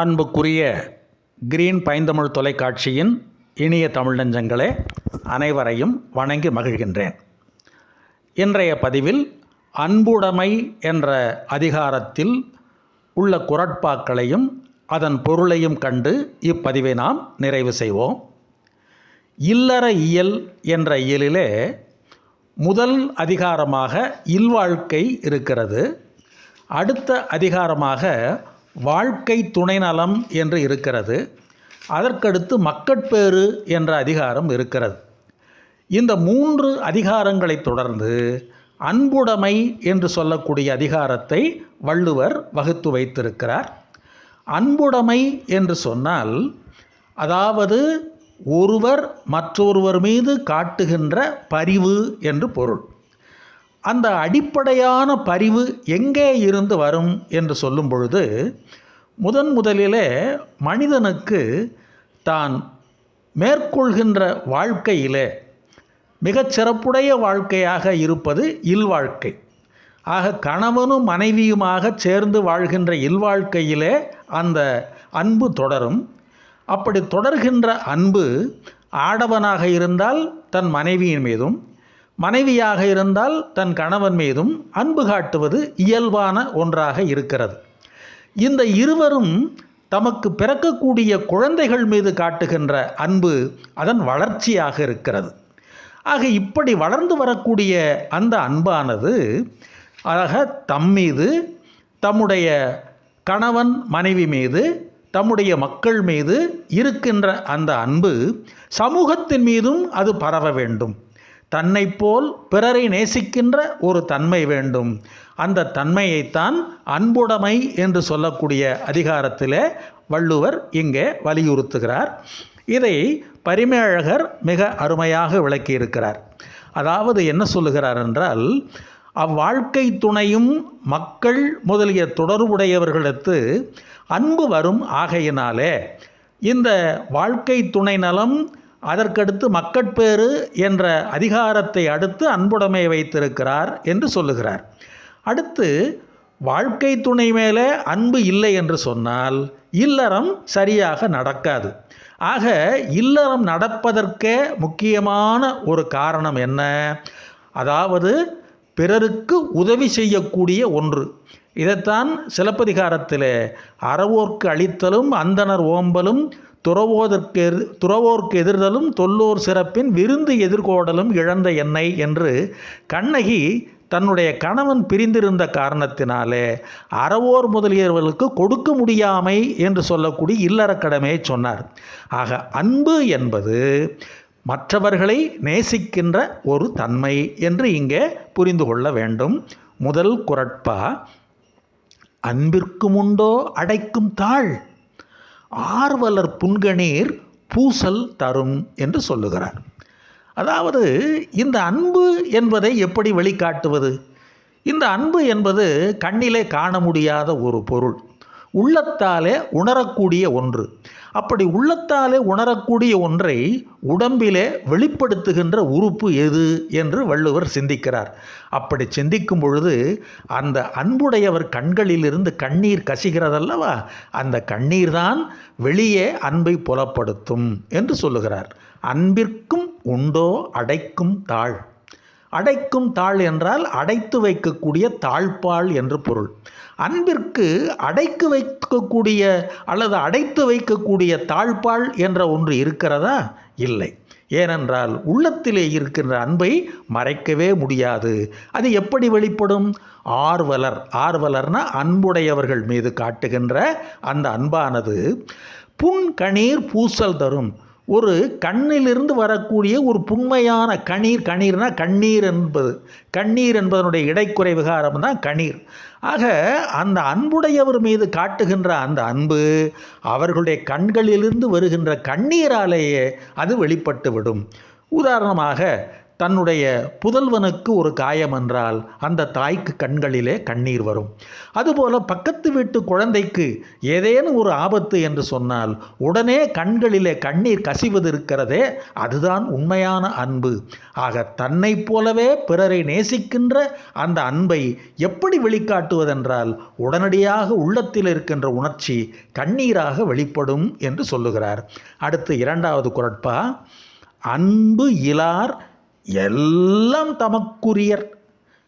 அன்புக்குரிய கிரீன் பைந்தமிழ் தொலைக்காட்சியின் இனிய தமிழ் நெஞ்சங்களே அனைவரையும் வணங்கி மகிழ்கின்றேன். இன்றைய பதிவில் அன்புடைமை என்ற அதிகாரத்தில் உள்ள குரட்பாக்களையும் அதன் பொருளையும் கண்டு இப்பதிவை நாம் நிறைவு செய்வோம். இல்லற இயல் என்ற இயலிலே முதல் அதிகாரமாக இல்வாழ்க்கை இருக்கிறது. அடுத்த அதிகாரமாக வாழ்க்கை துணைநலம் என்று இருக்கிறது. அதற்கடுத்து மக்கட்பேறு என்ற அதிகாரம் இருக்கிறது. இந்த மூன்று அதிகாரங்களை தொடர்ந்து அன்புடைமை என்று சொல்லக்கூடிய அதிகாரத்தை வள்ளுவர் வகுத்து வைத்திருக்கிறார். அன்புடைமை என்று சொன்னால் அதாவது ஒருவர் மற்றொருவர் மீது காட்டுகின்ற பரிவு என்று பொருள். அந்த அடிப்படையான பரிவு எங்கே இருந்து வரும் என்று சொல்லும் பொழுது முதன் முதலிலே மனிதனுக்கு தான் மேற்கொள்கின்ற வாழ்க்கையிலே மிகச்சிறப்புடைய வாழ்க்கையாக இருப்பது இல்வாழ்க்கை. ஆக கணவனும் மனைவியுமாக சேர்ந்து வாழ்கின்ற இல்வாழ்க்கையிலே அந்த அன்பு தொடரும். அப்படி தொடர்கின்ற அன்பு ஆடவனாக இருந்தால் தன் மனைவியின் மீதும் மனைவியாக இருந்தால் தன் கணவன் மீதும் அன்பு காட்டுவது இயல்பான ஒன்றாக இருக்கிறது. இந்த இருவரும் தமக்கு பிறக்கக்கூடிய குழந்தைகள் மீது காட்டுகின்ற அன்பு அதன் வளர்ச்சியாக இருக்கிறது. ஆக இப்படி வளர்ந்து வரக்கூடிய அந்த அன்பானது ஆக தம் மீது தம்முடைய கணவன் மனைவி மீது தம்முடைய மக்கள் மீது இருக்கின்ற அந்த அன்பு சமூகத்தின் மீதும் அது பரவ வேண்டும். தன்னை போல் பிறரை நேசிக்கின்ற ஒரு தன்மை வேண்டும். அந்த தன்மையைத்தான் அன்புடைமை என்று சொல்லக்கூடிய அதிகாரத்திலே வள்ளுவர் இங்கே வலியுறுத்துகிறார். இதை பரிமேழகர் மிக அருமையாக விளக்கியிருக்கிறார். அதாவது என்ன சொல்லுகிறார் என்றால் அவ்வாழ்க்கை துணையும் மக்கள் முதலிய தொடர்புடையவர்களுக்கு அன்பு வரும் ஆகையினாலே இந்த வாழ்க்கை துணை நலம் அதற்கடுத்து மக்கட்பேறு என்ற அதிகாரத்தை அடுத்து அன்புடைமை வைத்திருக்கிறார் என்று சொல்லுகிறார். அடுத்து வாழ்க்கை துணை மேலே அன்பு இல்லை என்று சொன்னால் இல்லறம் சரியாக நடக்காது. ஆக இல்லறம் நடப்பதற்கே முக்கியமான ஒரு காரணம் என்ன? அதாவது பிறருக்கு உதவி செய்யக்கூடிய ஒன்று. இதைத்தான் சிலப்பதிகாரத்தில் அறவோர்க்கு அளித்தலும் அந்தனர் ஓம்பலும் துறவோதற்கு துறவோர்க்கு எதிர்தலும் தொல்லோர் சிறப்பின் விருந்து எதிர்கோடலும் இழந்த எண்ணெய் என்று கண்ணகி தன்னுடைய கணவன் பிரிந்திருந்த காரணத்தினாலே அறவோர் முதலியவர்களுக்கு கொடுக்க முடியாமை என்று சொல்லக்கூடிய இல்லறக்கடமையை சொன்னார். ஆக அன்பு என்பது மற்றவர்களை நேசிக்கின்ற ஒரு தன்மை என்று இங்கே புரிந்து கொள்ள வேண்டும். முதல் குரட்பா அன்பிற்குமுண்டோ அடைக்கும் தாழ். ஆர்வலர் புன்கணீர் பூசல் தரும் என்று சொல்லுகிறார். அதாவது இந்த அன்பு என்பதை எப்படி வெளிக்காட்டுவது? இந்த அன்பு என்பது கண்ணிலே காண முடியாத ஒரு பொருள். உள்ளத்தாலே உணரக்கூடிய ஒன்று. அப்படி உள்ளத்தாலே உணரக்கூடிய ஒன்றை உடம்பிலே வெளிப்படுத்துகின்ற உறுப்பு எது என்று வள்ளுவர் சிந்திக்கிறார். அப்படி சிந்திக்கும் பொழுது அந்த அன்புடையவர் கண்களிலிருந்து கண்ணீர் கசிகிறதல்லவா? அந்த கண்ணீர் தான் வெளியே அன்பை புலப்படுத்தும் என்று சொல்லுகிறார். அன்பிற்கும் உண்டோ அடைக்கும் தாழ்? அடைக்கும் தாள் என்றால் அடைத்து வைக்கக்கூடிய தாழ்பால் என்று பொருள். அன்பிற்கு அடைக்கு வைக்கக்கூடிய அல்லது அடைத்து வைக்கக்கூடிய தாழ்பால் என்ற ஒன்று இருக்கிறதா? இல்லை. ஏனென்றால் உள்ளத்திலே இருக்கின்ற அன்பை மறைக்கவே முடியாது. அது எப்படி வெளிப்படும்? ஆர்வலர். ஆர்வலர்னா அன்புடையவர்கள் மீது காட்டுகின்ற அந்த அன்பானது. புன் கணீர் பூசல் தரும். ஒரு கண்ணிலிருந்து வரக்கூடிய ஒரு புண்மையான கணீர். கணீர்னா கண்ணீர் என்பது. கண்ணீர் என்பதனுடைய இடைக்குறை விகாரம் தான் கணீர். ஆக அந்த அன்புடையவர் மீது காட்டுகின்ற அந்த அன்பு அவர்களுடைய கண்களிலிருந்து வருகின்ற கண்ணீராலேயே அது வெளிப்பட்டு விடும் உதாரணமாக தன்னுடைய புதல்வனுக்கு ஒரு காயம் என்றால் அந்த தாய்க்கு கண்களிலே கண்ணீர் வரும். அதுபோல பக்கத்து வீட்டு குழந்தைக்கு ஏதேனும் ஒரு ஆபத்து என்று சொன்னால் உடனே கண்களிலே கண்ணீர் கசிவது இருக்கிறதே அதுதான் உண்மையான அன்பு. ஆக தன்னை போலவே பிறரை நேசிக்கின்ற அந்த அன்பை எப்படி வெளிக்காட்டுவதென்றால் உடனடியாக உள்ளத்தில் இருக்கின்ற உணர்ச்சி கண்ணீராக வெளிப்படும் என்று சொல்லுகிறார். அடுத்து இரண்டாவது குரட்பா அன்பு இலார் எல்லாம் தமக்குரியர்.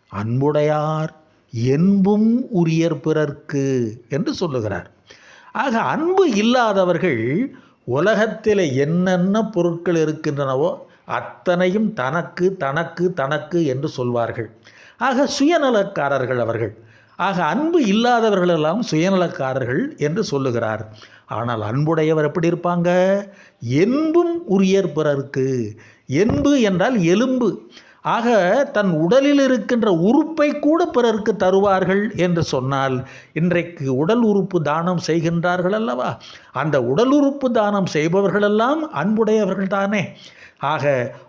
அன்புடையார் என்பும் உரியர் பிறர்க்கு என்று சொல்லுகிறார். ஆக அன்பு இல்லாதவர்கள் உலகத்தில் என்னென்ன பொருட்கள் இருக்கின்றனவோ அத்தனையும் தனக்கு தனக்கு தனக்கு என்று சொல்வார்கள். ஆக சுயநலக்காரர்கள் அவர்கள். ஆக அன்பு இல்லாதவர்களெல்லாம் சுயநலக்காரர்கள் என்று சொல்லுகிறார். ஆனால் அன்புடையவர் எப்படி இருப்பாங்க? என்பும் உரியர் பிறர்க்கு. என்பு என்றால் எலும்பு. ஆக தன் உடலில் இருக்கின்ற உறுப்பை கூட பிறருக்கு தருவார்கள் என்று சொன்னால் இன்றைக்கு உடல் உறுப்பு தானம் செய்கின்றார்கள் அல்லவா? அந்த உடல் உறுப்பு தானம் செய்பவர்களெல்லாம் அன்புடையவர்கள் தானே ஆக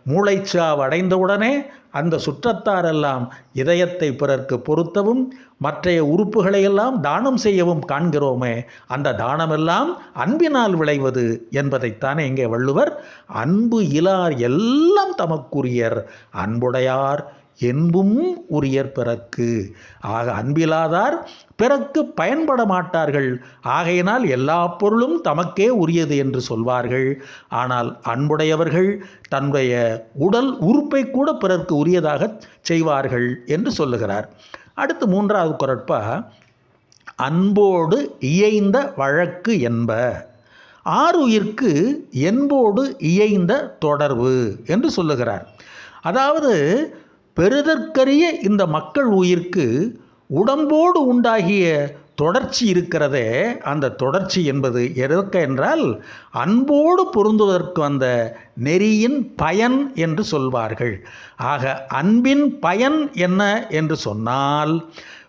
மூளைச்சாவு அடைந்தவுடனே அந்த சுற்றத்தாரெல்லாம் இதயத்தை பிறர்க்கு பொருத்தவும் மற்றைய உறுப்புகளையெல்லாம் தானம் செய்யவும் காண்கிறோமே அந்த தானமெல்லாம் அன்பினால் விளைவது என்பதைத்தானே இங்கே வள்ளுவர் அன்பு இலார் எல்லாம் தமக்குரியர் அன்புடையார் என்பும் உரியர் பிறக்கு ஆக அன்பிலாதார் பிறக்கு பயன்பட மாட்டார்கள். ஆகையினால் எல்லா பொருளும் தமக்கே உரியது என்று சொல்வார்கள். ஆனால் அன்புடையவர்கள் தன்னுடைய உடல் உறுப்பை கூட பிறர்க்கு உரியதாக செய்வார்கள் என்று சொல்லுகிறார். அடுத்து மூன்றாவது குரட்பா அன்போடு இயைந்த வழக்கு என்ப. ஆறுயிர்க்கு என்போடு இயைந்த தொடர்பு என்று சொல்லுகிறார். அதாவது பெறுதற்கரிய இந்த மக்கள் உயிர்க்கு உடம்போடு உண்டாகிய தொடர்ச்சி இருக்கிறதே அந்த தொடர்ச்சி என்பது எதற்கு என்றால் அன்போடு பொருந்துவதற்கு வந்த நெறியின் பயன் என்று சொல்வார்கள். ஆக அன்பின் பயன் என்ன என்று சொன்னால்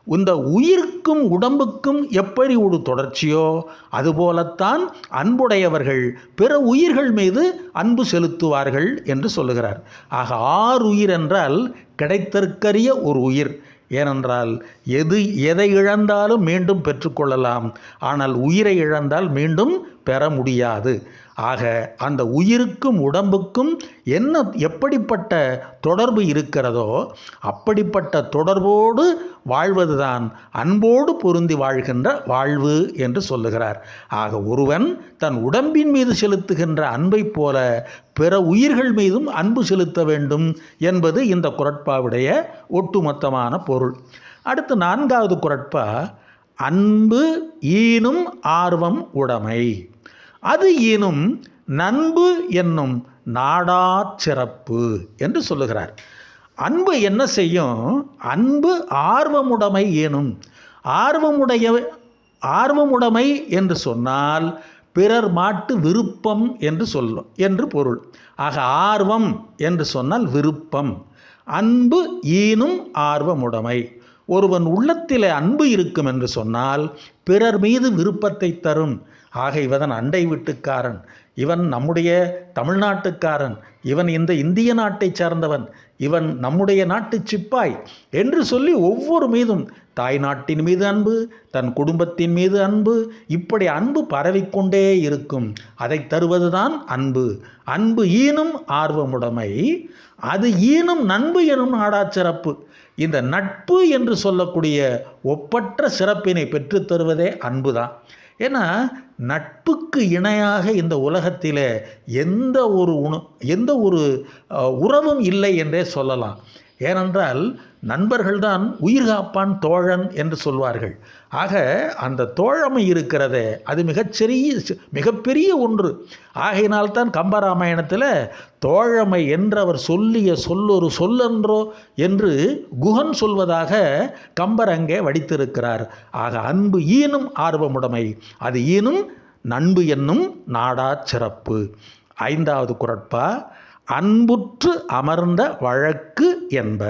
இந்த உயிருக்கும் உடம்புக்கும் எப்படி ஒரு தொடர்ச்சியோ அதுபோலத்தான் அன்புடையவர்கள் பிற உயிர்கள் மீது அன்பு செலுத்துவார்கள் என்று சொல்லுகிறார். ஆக ஆறு உயிர் என்றால் கிடைத்தற்கரிய ஒரு உயிர். ஏனென்றால் எது எதை இழந்தாலும் மீண்டும் பெற்றுக்கொள்ளலாம் ஆனால் உயிரை இழந்தால் மீண்டும் பெற முடியாது. ஆக அந்த உயிருக்கும் உடம்புக்கும் என்ன எப்படிப்பட்ட தொடர்பு இருக்கிறதோ அப்படிப்பட்ட தொடர்போடு வாழ்வதுதான் அன்போடு பொருந்தி வாழ்கின்ற வாழ்வு என்று சொல்லுகிறார். ஆக ஒருவன் தன் உடம்பின் மீது செலுத்துகின்ற அன்பைப் போல பிற உயிர்கள் மீதும் அன்பு செலுத்த வேண்டும் என்பது இந்த குரட்பாவுடைய ஒட்டுமொத்தமான பொருள். அடுத்து நான்காவது குரட்பா அன்பு ஈனும் ஆர்வம் உடைமை. அது எனும் நண்பு என்னும் நாடாச் சிறப்பு என்று சொல்லுகிறார். அன்பு என்ன செய்யும்? அன்பு ஆர்வமுடைமை ஏனும் ஆர்வமுடைய ஆர்வமுடைமை என்று சொன்னால் பிறர் மாட்டு விருப்பம் என்று சொல்லும் என்று பொருள். ஆக ஆர்வம் என்று சொன்னால் விருப்பம். அன்பு ஈனும் ஆர்வமுடைமை. ஒருவன் உள்ளத்திலே அன்பு இருக்கும் என்று சொன்னால் பிறர் மீது விருப்பத்தை தரும். ஆக இவன் அண்டை வீட்டுக்காரன். இவன் நம்முடைய தமிழ்நாட்டுக்காரன். இவன் இந்த இந்திய நாட்டை சார்ந்தவன். இவன் நம்முடைய நாட்டு சிப்பாய் என்று சொல்லி ஒவ்வொரு மீதும் தாய் நாட்டின் மீது அன்பு தன் குடும்பத்தின் மீது அன்பு இப்படி அன்பு பரவிக்கொண்டே இருக்கும். அதை தருவதுதான் அன்பு. அன்பு ஈனும் ஆர்வமுடைமை. அது ஈனும் நண்பு எனும் நாடாச்சிறப்பு இந்த நட்பு என்று சொல்லக்கூடிய ஒப்பற்ற சிறப்பினை பெற்றுத் தருவதே அன்பு தான் ஏன்னா நட்புக்கு இணையாக இந்த உலகத்தில் எந்த ஒரு உண எந்த ஒரு உறவும் இல்லை என்றே சொல்லலாம். ஏனென்றால் நண்பர்கள்தான் உயிர் காப்பான் தோழன் என்று சொல்வார்கள். ஆக அந்த தோழமை இருக்கிறதே அது மிகச்சிறிய மிகப்பெரிய ஒன்று. ஆகையினால்தான் கம்பராமாயணத்தில் தோழமை என்றவர் சொல்லிய சொல்லொரு சொல்லென்றோ என்று குகன் சொல்வதாக கம்பர் அங்கே வடித்திருக்கிறார். ஆக அன்பு ஈனும் ஆர்வமுடைமை. அது ஈனும் நண்பு என்னும் நாடாச் சிறப்பு. ஐந்தாவது குரட்பா அன்புற்று அமர்ந்த வழக்கு என்ப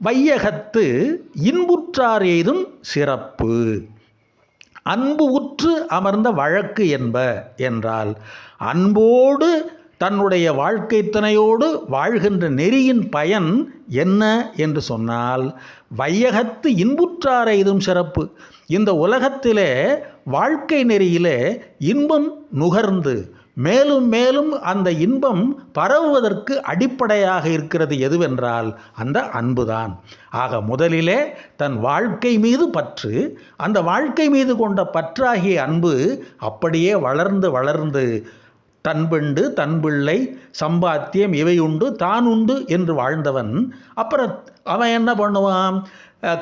வையகத்து இன்புற்றார் எய்தும் சிறப்பு. அன்பு உற்று அமர்ந்த வழக்கு என்ப என்றால் அன்போடு தன்னுடைய வாழ்க்கை துணையோடு வாழ்கின்ற நெறியின் பயன் என்ன என்று சொன்னால் வையகத்து இன்புற்றார இதும் சிறப்பு. இந்த உலகத்திலே வாழ்க்கை நெறியிலே இன்பம் நுகர்ந்து மேலும் மேலும் அந்த இன்பம் பரவுவதற்கு அடிப்படையாக இருக்கிறது எதுவென்றால் அந்த அன்புதான். ஆக முதலிலே தன் வாழ்க்கை மீது பற்று அந்த வாழ்க்கை மீது கொண்ட பற்றாகிய அன்பு அப்படியே வளர்ந்து வளர்ந்து தன்பெண்டு தன்பிள்ளை சம்பாத்தியம் இவை உண்டு தான் உண்டு என்று வாழ்ந்தவன் அப்புறம் அவன் என்ன பண்ணுவான்?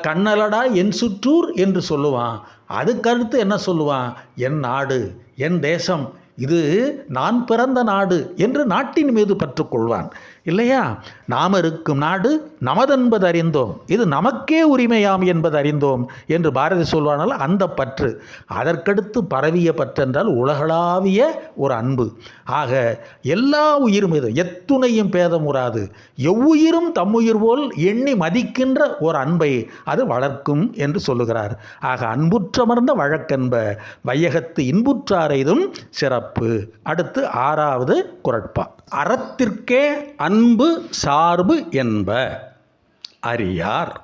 கண்ணலடா என் சுற்றூர் என்று சொல்லுவான். அதுக்கடுத்து என்ன சொல்லுவான்? என் நாடு என் தேசம் இது நான் பிறந்த நாடு என்று நாட்டின் மீது பற்றுக்கொள்வான். இல்லையா? நாம் இருக்கும் நாடு நமதென்பது அறிந்தோம். இது நமக்கே உரிமையாம் என்பது அறிந்தோம் என்று பாரதி சொல்வானால் அந்த பற்று. அதற்கடுத்து பரவிய பற்றென்றால் உலகளாவிய ஒரு அன்பு. ஆக எல்லா உயிரும் இது. எத்துணையும் பேதமுறாது எவ்வுயிரும் தம்முயிர் போல் எண்ணி மதிக்கின்ற ஒரு அன்பை அது வளர்க்கும் என்று சொல்லுகிறார். ஆக அன்புற்றமர்ந்த வழக்கென்ப வையகத்து இன்புற்றாரைதும் சிறப்பு. அடுத்து ஆறாவது குரட்பா. அறத்திற்கே அன்பு அன்பு சார்பு என்ப அறியார்.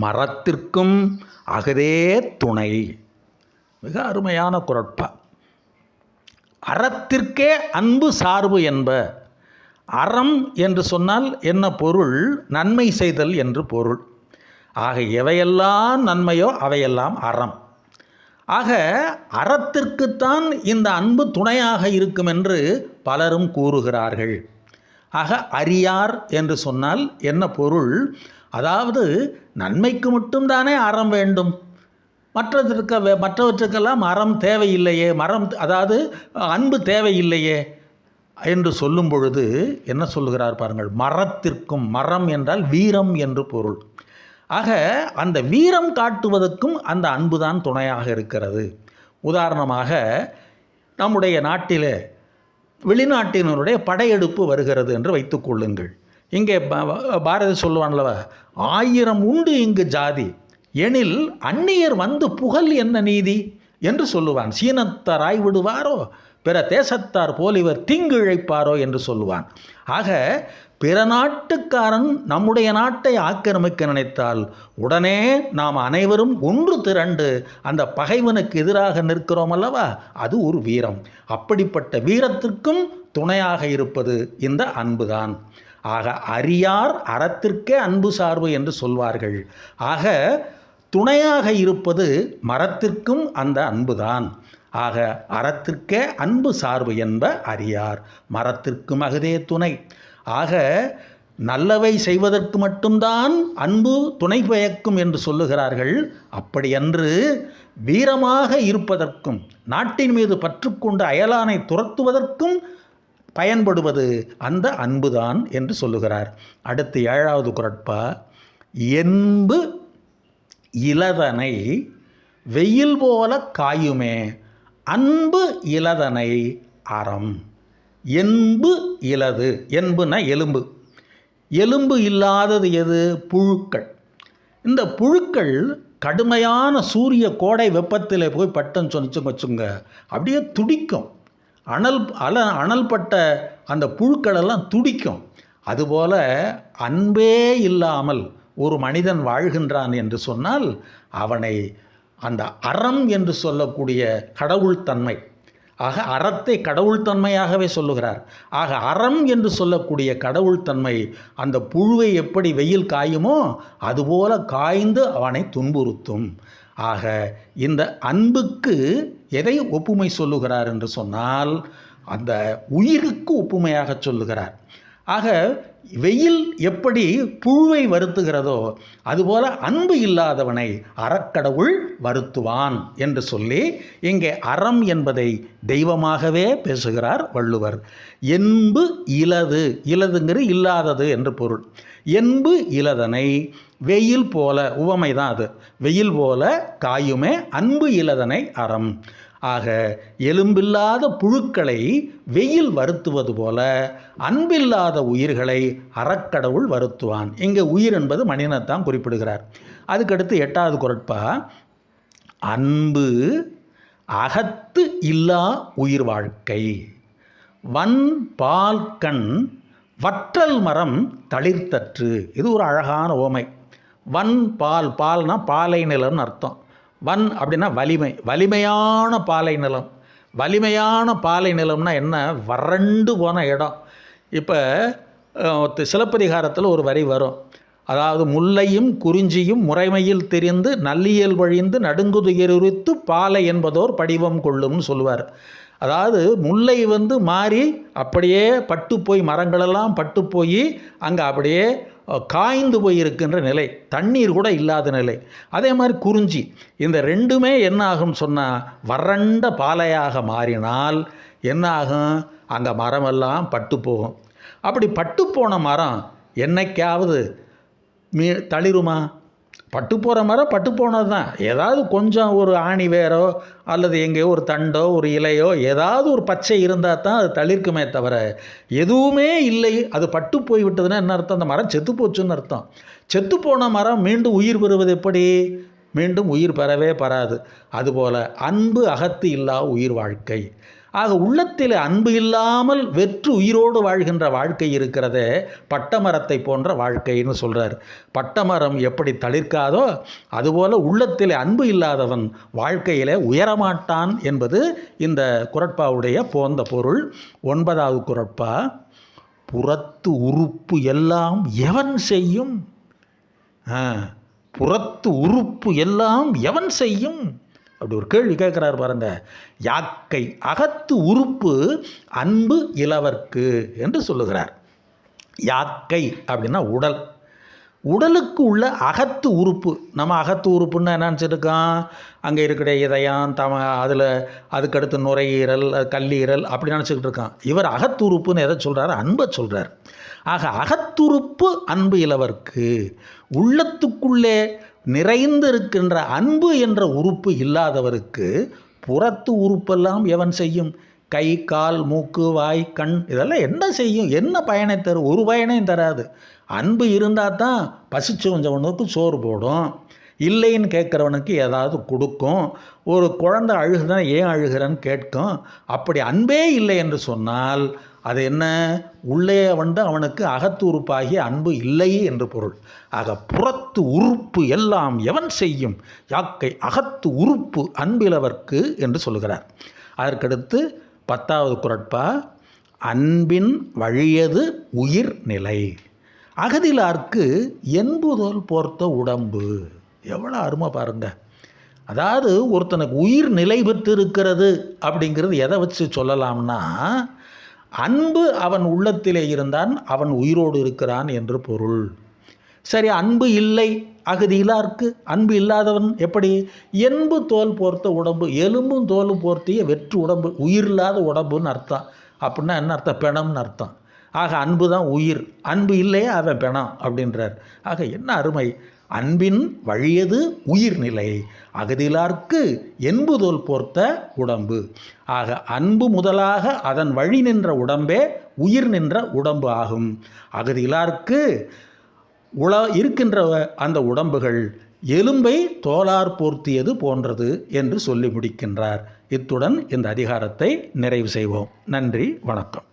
மரத்திற்கும் அகதே துணை. மிக அருமையான குரட்பா. அறத்திற்கே அன்பு சார்பு என்ப. அறம் என்று சொன்னால் என்ன பொருள்? நன்மை செய்தல் என்று பொருள். ஆக எவையெல்லாம் நன்மையோ அவையெல்லாம் அறம். ஆக அறத்திற்குத்தான் இந்த அன்பு துணையாக இருக்கும் என்று பலரும் கூறுகிறார்கள். ஆக அறியார் என்று சொன்னால் என்ன பொருள்? அதாவது நன்மைக்கு மட்டும்தானே அறம் வேண்டும். மற்றதற்கு மற்றவற்றுக்கெல்லாம் அறம் தேவையில்லையே. மரம் அதாவது அன்பு தேவையில்லையே என்று சொல்லும் பொழுது என்ன சொல்லுகிறார் பாருங்கள். மரத்திற்கும் மரம் என்றால் வீரம் என்று பொருள். ஆக அந்த வீரம் காட்டுவதற்கும் அந்த அன்புதான் துணையாக இருக்கிறது. உதாரணமாக நம்முடைய நாட்டிலே வெளிநாட்டினருடைய படையெடுப்பு வருகிறது என்று வைத்துக்கொள்ளுங்கள் இங்கே பாரதி சொல்லுவான்லவ ஆயிரம் உண்டு இங்கு ஜாதி எனில் அந்நியர் வந்து புகழ் என்ன நீதி? என்று சொல்லுவான். சீனத்தராய் விடுவாரோ? பிற தேசத்தார் போல் இவர் தீங்கு இழைப்பாரோ என்று சொல்லுவான். ஆக பிற நாட்டுக்காரன் நம்முடைய நாட்டை ஆக்கிரமிக்க நினைத்தால் உடனே நாம் அனைவரும் ஒன்று திரண்டு அந்த பகைவனுக்கு எதிராக நிற்கிறோம் அல்லவா? அது ஒரு வீரம். அப்படிப்பட்ட வீரத்திற்கும் துணையாக இருப்பது இந்த அன்புதான். ஆக அறியார் அறத்திற்கே அன்பு சார்பு என்று சொல்வார்கள். ஆக துணையாக இருப்பது மரத்திற்கும் அந்த அன்புதான். ஆக அறத்திற்கே அன்பு சார்பு என்ப அறியார். மரத்திற்கும் அகுதே துணை. ஆக நல்லவை செய்வதற்கு மட்டும்தான் அன்பு துணை பயக்கும் என்று சொல்லுகிறார்கள். அப்படியன்று வீரமாக இருப்பதற்கும் நாட்டின் மீது பற்றுக்கொண்டு அயலானை துரத்துவதற்கும் பயன்படுவது அந்த அன்புதான் என்று சொல்லுகிறார். அடுத்து ஏழாவது குரட்பா. என்பு இலதனை வெயில் போல காயுமே. அன்பு இலதனை அறம். என்பு இலது என்புனா எலும்பு. எலும்பு இல்லாதது எது? புழுக்கள். இந்த புழுக்கள் கடுமையான சூரிய கோடை வெப்பத்தில் போய் பட்டம் சொன்னிச்சு வச்சுங்க அப்படியே துடிக்கும். அனல் அல அனல்பட்ட அந்த புழுக்களெல்லாம் துடிக்கும். அதுபோல அன்பே இல்லாமல் ஒரு மனிதன் வாழ்கின்றான் என்று சொன்னால் அவனை அந்த அறம் என்று சொல்லக்கூடிய கடவுள் தன்மை ஆக அறத்தை கடவுள் தன்மையாகவே சொல்லுகிறார். ஆக அறம் என்று சொல்லக்கூடிய கடவுள் தன்மை அந்த புழுவை எப்படி வெயில் காயுமோ அதுபோல காய்ந்து அவனை துன்புறுத்தும். ஆக இந்த அன்புக்கு எதை ஒப்புமை சொல்லுகிறார் என்று சொன்னால் அந்த உயிருக்கு ஒப்புமையாக சொல்லுகிறார். ஆக வெயில் எப்படி புழுவை வருத்துகிறதோ அதுபோல அன்பு இல்லாதவனை அறக்கடவுள் வருத்துவான் என்று சொல்லி இங்கே அறம் என்பதை தெய்வமாகவே பேசுகிறார் வள்ளுவர். என்பு இலது இலதுங்கிற இல்லாதது என்று பொருள். என்பு இலதனை வெயில் போல உவமை தான் அது. வெயில் போல காயுமே அன்பு இலதனை அறம். ஆக எலும்பில்லாத புழுக்களை வெயில் வருத்துவது போல அன்பில்லாத உயிர்களை அறக்கடவுள் வருத்துவான். இங்கே உயிர் என்பது மனிதனைத்தான் குறிப்பிடுகிறார். அதுக்கடுத்து எட்டாவது குரட்பா அன்பு அகத்து இல்லா உயிர் வாழ்க்கை. வன் பால் கண் வற்றல் மரம் தளிர்த்தற்று. இது ஒரு அழகான ஓமை. வன் பால் பால்னா பாலை நிலம்னு அர்த்தம். வன் அப்படின்னா வலிமை வலிமையான பாலை நிலம். வலிமையான பாலை நிலம்னா என்ன? வறண்டு போன இடம். இப்போ சிலப்பதிகாரத்தில் ஒரு வரி வரும். அதாவது முல்லையும் குறிஞ்சியும் முறைமையில் தெரிந்து நல்லியல் வழிந்து நடுங்குதுயருத்து பாலை என்பதோர் படிவம் கொள்ளும்னு சொல்லுவார். அதாவது முல்லை வந்து மாறி அப்படியே பட்டு போய் மரங்களெல்லாம் பட்டு போய் அங்கே அப்படியே காய்ந்து போயிருக்கின்ற நிலை தண்ணீர் கூட இல்லாத நிலை. அதே மாதிரி குறிஞ்சி இந்த ரெண்டுமே என்ன ஆகும் சொன்னால் வறண்ட பாலையாக மாறினால் என்ன ஆகும் அங்கே மரமெல்லாம் பட்டு போகும். அப்படி பட்டு போன மரம் என்னைக்காவது மீ தளிருமா? பட்டு போகிற மரம் பட்டு போனது தான் ஏதாவது கொஞ்சம் ஒரு ஆணி வேரோ அல்லது எங்கேயோ ஒரு தண்டோ ஒரு இலையோ ஏதாவது ஒரு பச்சை இருந்தால் தான் அது தளிர்க்குமே தவிர எதுவுமே இல்லை. அது பட்டு போய் விட்டதுன்னா என்ன அர்த்தம்? அந்த மரம் செத்து போச்சுன்னு அர்த்தம். செத்து போன மரம் மீண்டும் உயிர் பெறுவது எப்படி? மீண்டும் உயிர் பெறவே பெறாது. அதுபோல் அன்பு அகத்து இல்லா உயிர் வாழ்க்கை. ஆக உள்ளத்தில் அன்பு இல்லாமல் வெற்று உயிரோடு வாழ்கின்ற வாழ்க்கை இருக்கிறதே பட்டமரத்தை போன்ற வாழ்க்கைன்னு சொல்கிறார் பட்டமரம் எப்படி தளிர்க்காதோ அதுபோல் உள்ளத்தில் அன்பு இல்லாதவன் வாழ்க்கையில் உயரமாட்டான் என்பது இந்த குரட்பாவுடைய போந்த பொருள். ஒன்பதாவது குரட்பா புறத்து உறுப்பு எல்லாம் எவன் செய்யும்? புறத்து உறுப்பு எல்லாம் எவன் செய்யும்? அப்படி ஒரு கேள்வி கேட்குறாரு பாருங்க. யாக்கை அகத்து உறுப்பு அன்பு இளவர்க்கு என்று சொல்லுகிறார். யாக்கை அப்படின்னா உடல். உடலுக்கு உள்ள அகத்து உறுப்பு. நம்ம அகத்து உறுப்புன்னு என்ன நினச்சிருக்கான் அங்கே இருக்கிற இதயம் தம அதில் அதுக்கடுத்து நுரையீரல் கல்லீரல் அப்படி நினச்சிக்கிட்டு இருக்கான் இவர் அகத்து உறுப்புன்னு எதை சொல்கிறார் அன்பை சொல்கிறார் ஆக அகத்துறுப்பு அன்பு இளவர்க்கு உள்ளத்துக்குள்ளே நிறைந்திருக்கின்ற அன்பு என்ற உறுப்பு இல்லாதவருக்கு புறத்து உறுப்பெல்லாம் எவன் செய்யும்? கை கால் மூக்கு வாய் கண் இதெல்லாம் என்ன செய்யும்? என்ன பயனை தரும் ஒரு பயனையும் தராது. அன்பு இருந்தால் தான் பசிச்சு கொஞ்சவனுக்கு சோறு போடும். இல்லைன்னு கேட்குறவனுக்கு ஏதாவது கொடுக்கும். ஒரு குழந்தை அழுகுதான் ஏன் அழுகிறன்னு கேட்கும். அப்படி அன்பே இல்லை என்று சொன்னால் அது என்ன? உள்ளே வந்து அவனுக்கு அகத்து உறுப்பாகிய அன்பு இல்லை என்று பொருள். ஆக புறத்து உறுப்பு எல்லாம் எவன் செய்யும்? யாக்கை அகத்து உறுப்பு அன்பிலவர்க்கு என்று சொல்லுகிறார். அதற்கடுத்து பத்தாவது குரட்பா அன்பின் வழியது உயிர் நிலை. அகதிலார்க்கு என்புதோல் போர்த்த உடம்பு. எவ்வளோ அருமை பாருங்க. அதாவது ஒருத்தனுக்கு உயிர் நிலை பெற்று இருக்கிறது அப்படிங்கிறது எதை வச்சு சொல்லலாம்னா அன்பு அவன் உள்ளத்திலே இருந்தான் அவன் உயிரோடு இருக்கிறான் என்று பொருள். சரி அன்பு இல்லை அகதியிலார்க்கு அன்பு இல்லாதவன் எப்படி? என்பு தோல் போர்த்த உடம்பு எலும்பும் தோலும் போர்த்திய வெற்று உடம்பு உயிர் இல்லாத உடம்புன்னு அர்த்தம். அப்படின்னா என்ன அர்த்தம்? பிணம்னு அர்த்தம். ஆக அன்பு தான் உயிர். அன்பு இல்லையே அவன் பெணாம் அப்படின்றார். ஆக என்ன அருமை? அன்பின் வழியது உயிர்நிலை அகதிலார்க்கு என்புதோல் போர்த்த உடம்பு. ஆக அன்பு முதலாக அதன் வழி நின்ற உடம்பே உயிர் நின்ற உடம்பு ஆகும். அகதிலார்க்கு உல இருக்கின்ற அந்த உடம்புகள் எலும்பை தோலார் போர்த்தியது போன்றது என்று சொல்லி முடிக்கின்றார். இத்துடன் இந்த அதிகாரத்தை நிறைவு செய்வோம். நன்றி வணக்கம்.